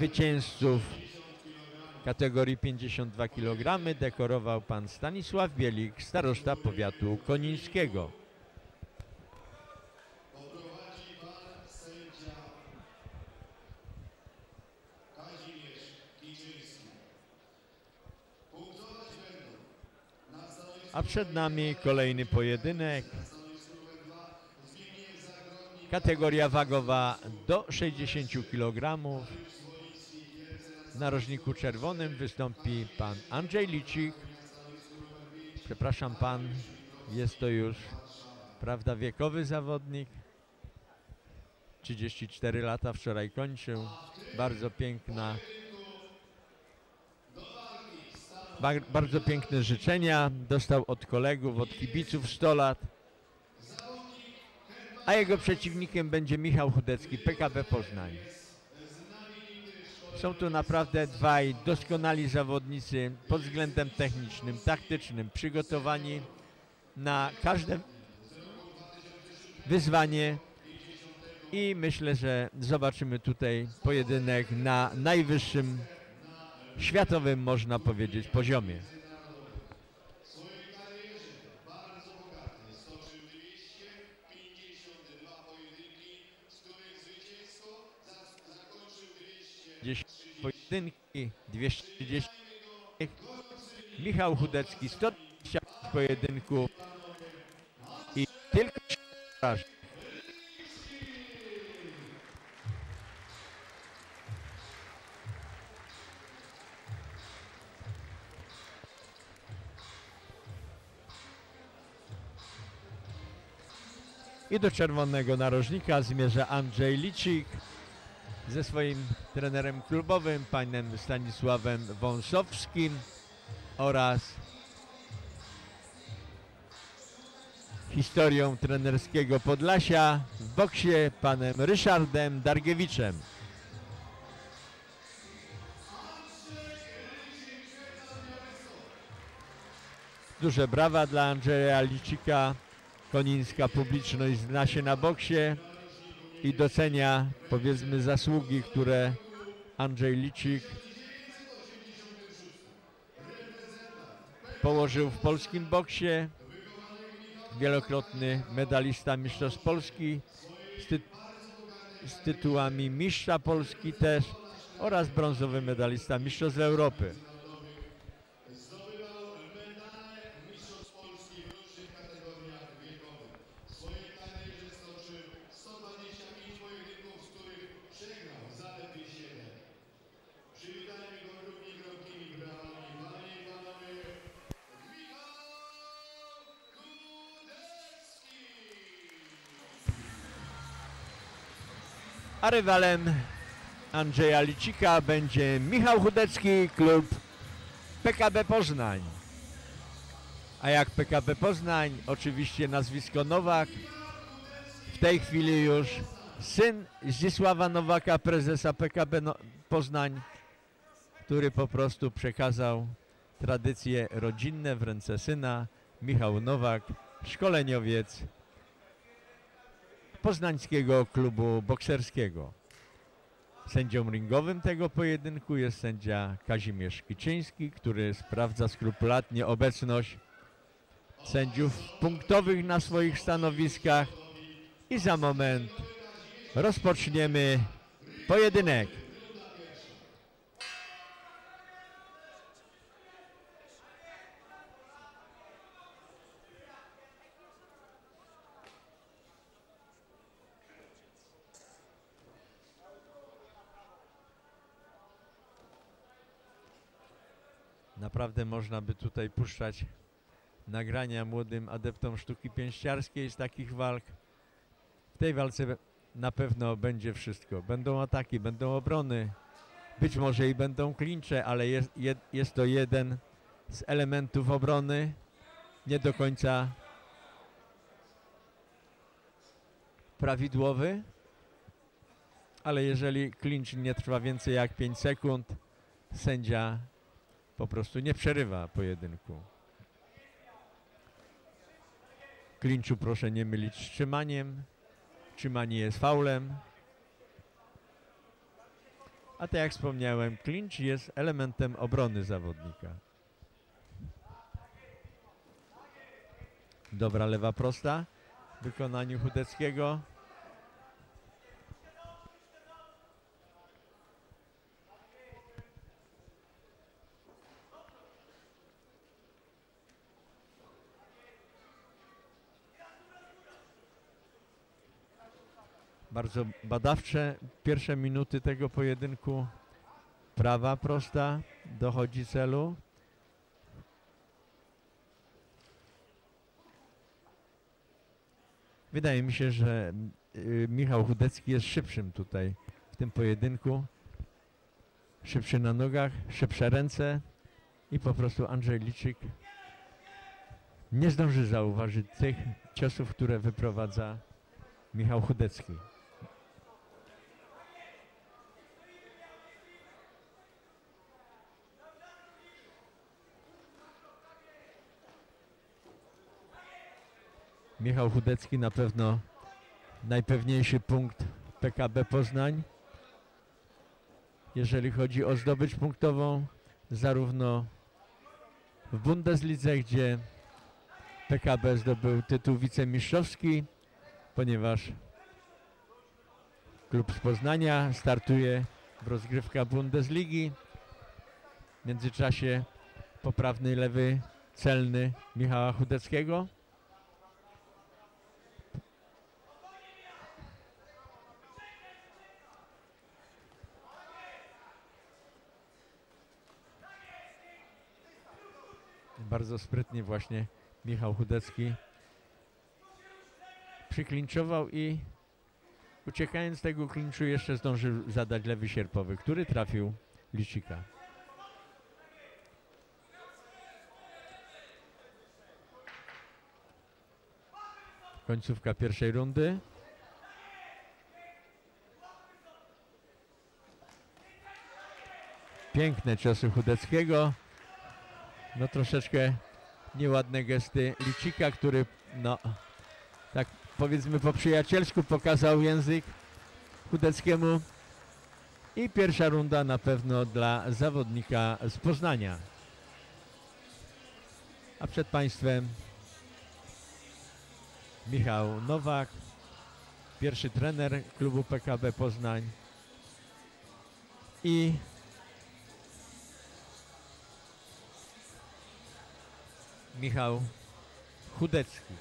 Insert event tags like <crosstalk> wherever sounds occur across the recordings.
zwycięzców kategorii 52 kg dekorował pan Stanisław Bielik, starosta powiatu konińskiego. A przed nami kolejny pojedynek. Kategoria wagowa do 60 kg. W narożniku czerwonym wystąpi pan Andrzej Licik. Przepraszam pan, jest to już, prawda, wiekowy zawodnik. 34 lata wczoraj kończył. Bardzo piękna Bar- bardzo piękne życzenia dostał od kolegów, od kibiców 100 lat. A jego przeciwnikiem będzie Michał Chudecki, PKB Poznań. Są tu naprawdę dwaj doskonali zawodnicy pod względem technicznym, taktycznym, przygotowani na każde wyzwanie i myślę, że zobaczymy tutaj pojedynek na najwyższym światowym, można powiedzieć, poziomie. Pojedynki, 230. Michał Chudecki, 120 pojedynku i tylko porażek. I do czerwonego narożnika zmierza Andrzej Licik ze swoim trenerem klubowym, panem Stanisławem Wąsowskim oraz historią trenerskiego Podlasia w boksie panem Ryszardem Dargiewiczem. Duże brawa dla Andrzeja Licika. Konińska publiczność zna się na boksie i docenia powiedzmy zasługi, które Andrzej Licik położył w polskim boksie. Wielokrotny medalista Mistrzostw Polski z, ty z tytułami Mistrza Polski też oraz brązowy medalista Mistrzostw Europy. A rywalem Andrzeja Licika będzie Michał Chudecki, klub PKB Poznań. A jak PKB Poznań, oczywiście nazwisko Nowak. W tej chwili już syn Zdzisława Nowaka, prezesa PKB no Poznań, który po prostu przekazał tradycje rodzinne w ręce syna. Michał Nowak, szkoleniowiec Poznańskiego Klubu Bokserskiego. Sędzią ringowym tego pojedynku jest sędzia Kazimierz Kiczyński, który sprawdza skrupulatnie obecność sędziów punktowych na swoich stanowiskach i za moment rozpoczniemy pojedynek. Naprawdę można by tutaj puszczać nagrania młodym adeptom sztuki pięściarskiej z takich walk. W tej walce na pewno będzie wszystko. Będą ataki, będą obrony, być może i będą klincze, ale jest, jest to jeden z elementów obrony. Nie do końca prawidłowy, ale jeżeli klincz nie trwa więcej jak 5 sekund, sędzia po prostu nie przerywa pojedynku. Klinczu proszę nie mylić z trzymaniem. Trzymanie jest faulem. A tak jak wspomniałem, clinch jest elementem obrony zawodnika. Dobra lewa prosta w wykonaniu Chudeckiego. Bardzo badawcze pierwsze minuty tego pojedynku. Prawa prosta dochodzi celu. Wydaje mi się, że y, Michał Chudecki jest szybszym tutaj w tym pojedynku. Szybszy na nogach, szybsze ręce i po prostu Andrzej Liczyk nie zdąży zauważyć tych ciosów, które wyprowadza Michał Chudecki. Michał Chudecki na pewno najpewniejszy punkt PKB Poznań. Jeżeli chodzi o zdobycz punktową, zarówno w Bundeslidze, gdzie PKB zdobył tytuł wicemistrzowski, ponieważ klub z Poznania startuje w rozgrywkach Bundesligi. W międzyczasie poprawny lewy celny Michała Chudeckiego. Bardzo sprytnie właśnie Michał Chudecki przyklinczował i uciekając z tego klinczu jeszcze zdążył zadać lewy sierpowy, który trafił Licika. Końcówka pierwszej rundy. Piękne ciosy Chudeckiego. No troszeczkę nieładne gesty Licika, który no tak powiedzmy po przyjacielsku pokazał język Chudeckiemu. I pierwsza runda na pewno dla zawodnika z Poznania. A przed Państwem Michał Nowak, pierwszy trener klubu PKB Poznań i Michał Chudecki.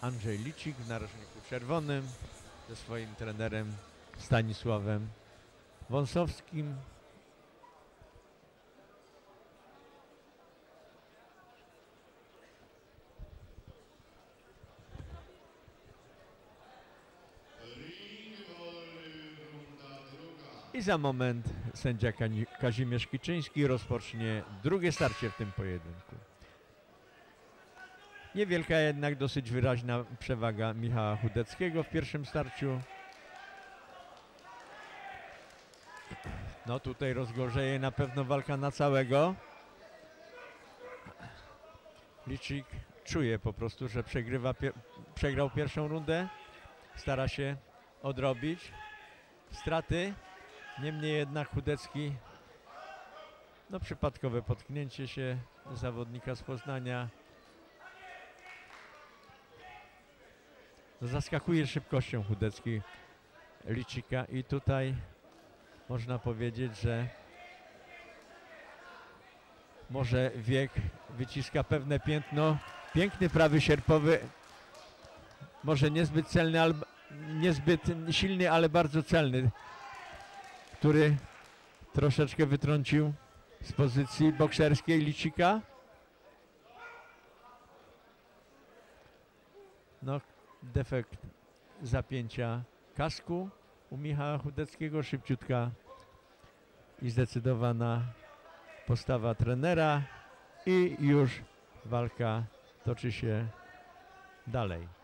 Andrzej Licik w narożniku czerwonym ze swoim trenerem Stanisławem Wąsowskim. I za moment sędzia Kazimierz Kiczyński rozpocznie drugie starcie w tym pojedynku. Niewielka jednak dosyć wyraźna przewaga Michała Chudeckiego w pierwszym starciu. No tutaj rozgorzeje na pewno walka na całego. Licik czuje po prostu, że przegrywa, przegrał pierwszą rundę. Stara się odrobić straty. Niemniej jednak Chudecki, no przypadkowe potknięcie się zawodnika z Poznania. No, zaskakuje szybkością Chudecki Licika i tutaj można powiedzieć, że może wiek wyciska pewne piętno. Piękny prawy sierpowy, może niezbyt celny, niezbyt silny, ale bardzo celny który troszeczkę wytrącił z pozycji bokserskiej Licika. No, defekt zapięcia kasku u Michała Chudeckiego, szybciutka i zdecydowana postawa trenera i już walka toczy się dalej.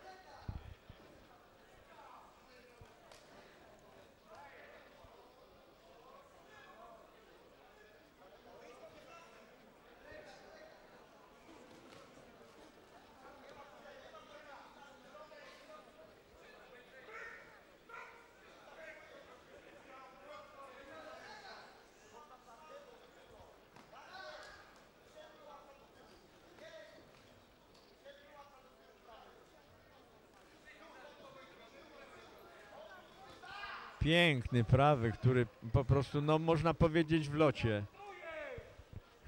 Piękny prawy, który po prostu, no można powiedzieć w locie.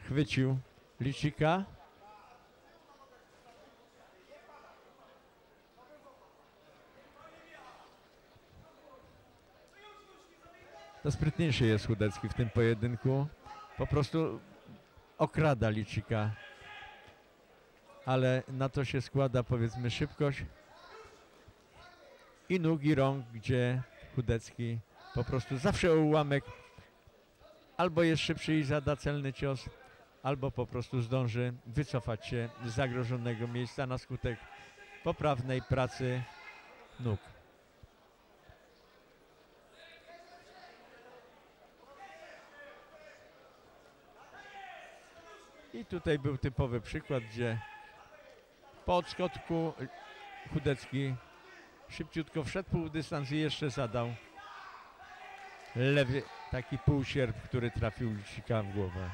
Chwycił Licika. To sprytniejszy jest Chudecki w tym pojedynku. Po prostu okrada Licika. Ale na to się składa powiedzmy szybkość i nóg i rąk, gdzie Chudecki po prostu zawsze o ułamek albo jest szybszy i zada celny cios, albo po prostu zdąży wycofać się z zagrożonego miejsca na skutek poprawnej pracy nóg. I tutaj był typowy przykład, gdzie po odskotku Chudecki szybciutko wszedł pół dystans i jeszcze zadał lewy taki półsierp, który trafił Licika w głowę.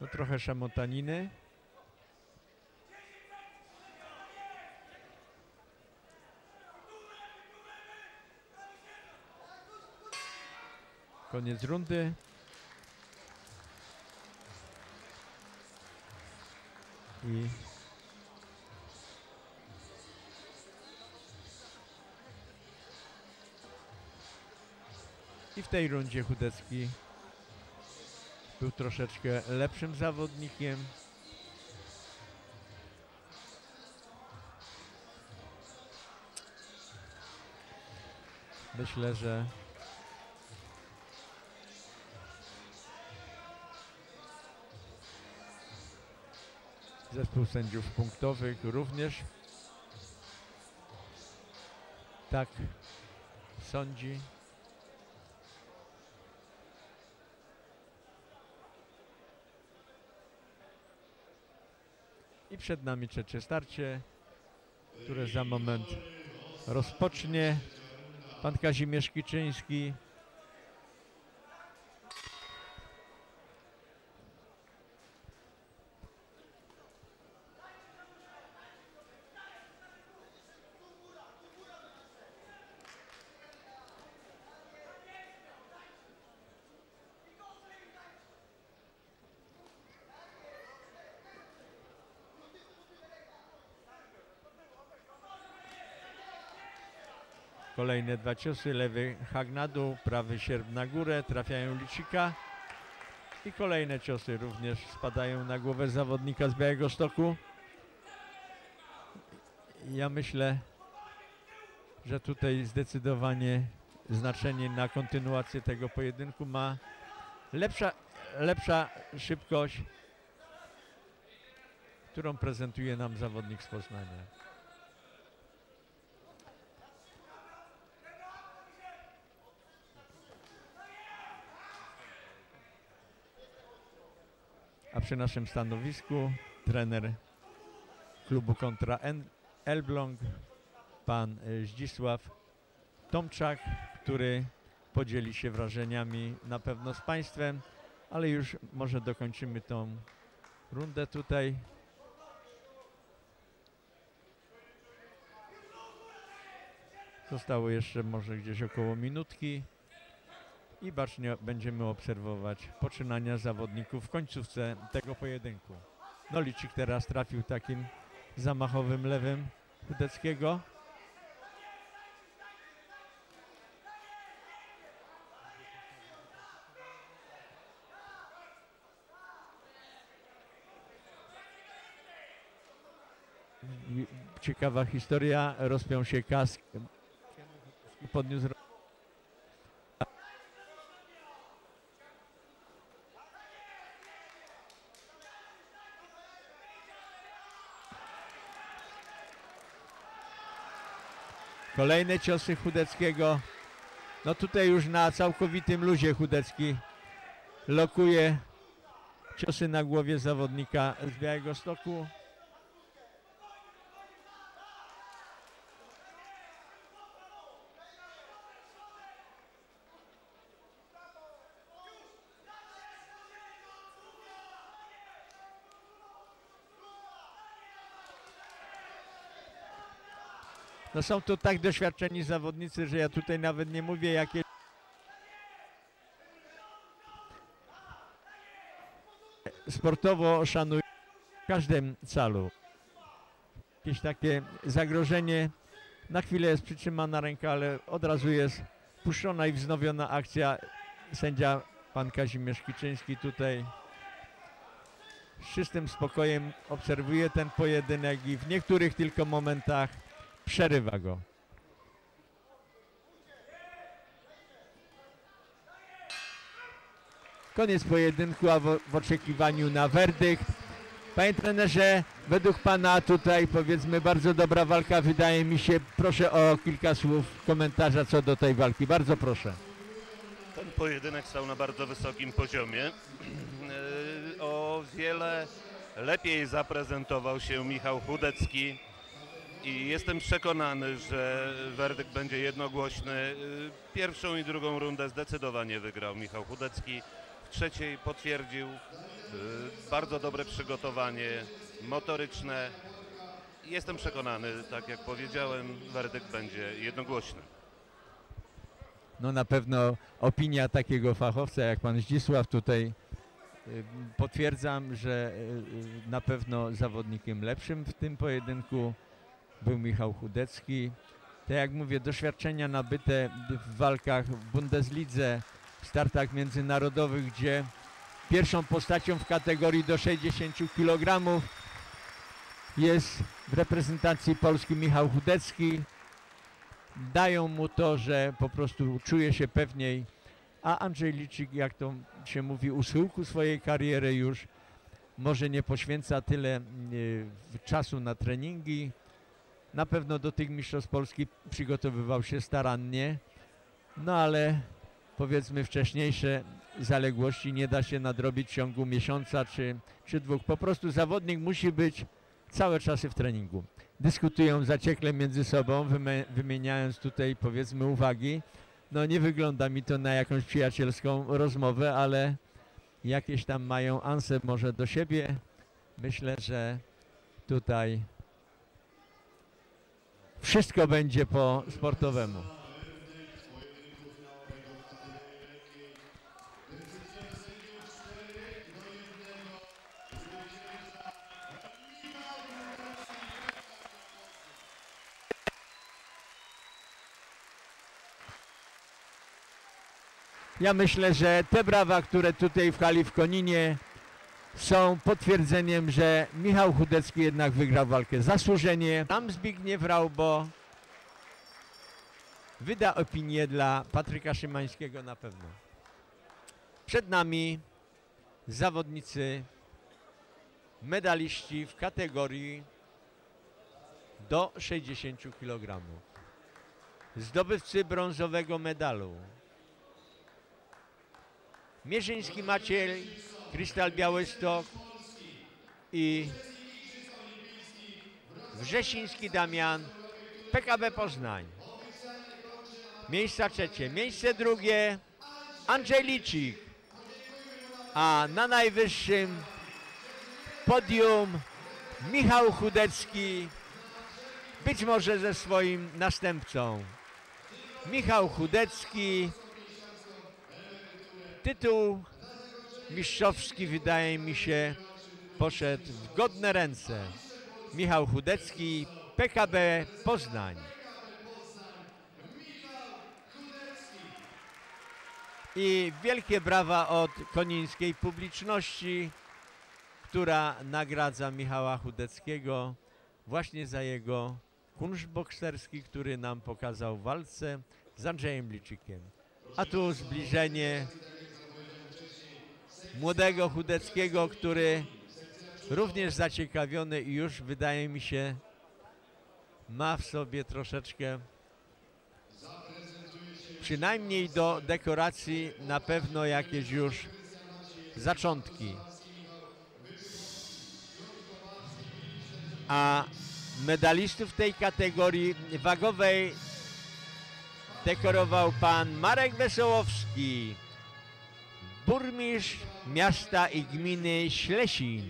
No trochę szamotaniny. Koniec rundy. I I w tej rundzie Chudecki był troszeczkę lepszym zawodnikiem. Myślę, że zespół sędziów punktowych również tak sądzi. I przed nami trzecie starcie, które za moment rozpocznie pan Kazimierz Kiczyński. Kolejne dwa ciosy, lewy hak na dół, prawy sierp na górę, trafiają Licika. I kolejne ciosy również spadają na głowę zawodnika z Białego Stoku. Ja myślę, że tutaj zdecydowanie znaczenie na kontynuację tego pojedynku ma lepsza, lepsza szybkość, którą prezentuje nam zawodnik z Poznania. Przy naszym stanowisku trener klubu kontra Elbląg, pan y, Zdzisław Tomczak, który podzieli się wrażeniami na pewno z Państwem, ale już może dokończymy tą rundę tutaj. Zostało jeszcze może gdzieś około minutki i bacznie będziemy obserwować poczynania zawodników w końcówce tego pojedynku. Nolicik teraz trafił takim zamachowym lewym Chudeckiego. Ciekawa historia, rozpiął się kask podniósł Kolejne ciosy Chudeckiego. No tutaj już na całkowitym luzie Chudecki lokuje ciosy na głowie zawodnika z Białego Stoku. No są to tak doświadczeni zawodnicy, że ja tutaj nawet nie mówię jakie sportowo szanuję w każdym calu. Jakieś takie zagrożenie, na chwilę jest przytrzymana ręka, ale od razu jest puszczona i wznowiona akcja. Sędzia pan Kazimierz Kiczyński tutaj z czystym spokojem obserwuje ten pojedynek i w niektórych tylko momentach przerywa go. Koniec pojedynku, a w, oczekiwaniu na werdykt. Panie trenerze, według pana tutaj powiedzmy bardzo dobra walka wydaje mi się. Proszę o kilka słów komentarza co do tej walki. Bardzo proszę. Ten pojedynek stał na bardzo wysokim poziomie. Yy, <clears throat> O wiele lepiej zaprezentował się Michał Chudecki i jestem przekonany, że werdykt będzie jednogłośny. Yy, Pierwszą i drugą rundę zdecydowanie wygrał Michał Chudecki. W trzeciej potwierdził yy, bardzo dobre przygotowanie motoryczne. Jestem przekonany, tak jak powiedziałem, werdykt będzie jednogłośny. No na pewno opinia takiego fachowca jak pan Zdzisław tutaj y, potwierdzam, że y, y, na pewno zawodnikiem lepszym w tym pojedynku był Michał Chudecki. Tak jak mówię, doświadczenia nabyte w walkach w Bundeslidze, w startach międzynarodowych, gdzie pierwszą postacią w kategorii do 60 kg jest w reprezentacji Polski Michał Chudecki dają mu to, że po prostu czuje się pewniej, a Andrzej Liczyk, jak to się mówi, u schyłku swojej kariery już może nie poświęca tyle y, czasu na treningi. Na pewno do tych mistrzostw Polski przygotowywał się starannie, no ale powiedzmy wcześniejsze zaległości nie da się nadrobić w ciągu miesiąca czy, czy dwóch. Po prostu zawodnik musi być całe czasy w treningu dyskutują zaciekle między sobą, wymieniając tutaj powiedzmy uwagi. No nie wygląda mi to na jakąś przyjacielską rozmowę, ale jakieś tam mają anse może do siebie. Myślę, że tutaj wszystko będzie po sportowemu. Ja myślę, że te brawa, które tutaj w hali w Koninie są potwierdzeniem, że Michał Chudecki jednak wygrał walkę zasłużenie. Tam Zbigniew Raubo wyda opinię dla Patryka Szymańskiego na pewno. Przed nami zawodnicy, medaliści w kategorii do 60 kg. Zdobywcy brązowego medalu. Mierzyński Maciej, Krystal Białystok i Wrzesiński Damian, PKB Poznań. Miejsca trzecie. Miejsce drugie Andrzej Licik. A na najwyższym podium Michał Chudecki, być może ze swoim następcą. Michał Chudecki, tytuł mistrzowski wydaje mi się poszedł w godne ręce. Michał Chudecki, PKB Poznań. I wielkie brawa od konińskiej publiczności, która nagradza Michała Chudeckiego właśnie za jego kunszt bokserski, który nam pokazał w walce z Andrzejem Liczykiem. A tu zbliżenie młodego Chudeckiego, który również zaciekawiony i już wydaje mi się ma w sobie troszeczkę przynajmniej do dekoracji na pewno jakieś już zaczątki. A medalistów tej kategorii wagowej dekorował pan Marek Wesołowski, burmistrz miasta i gminy Ślesin.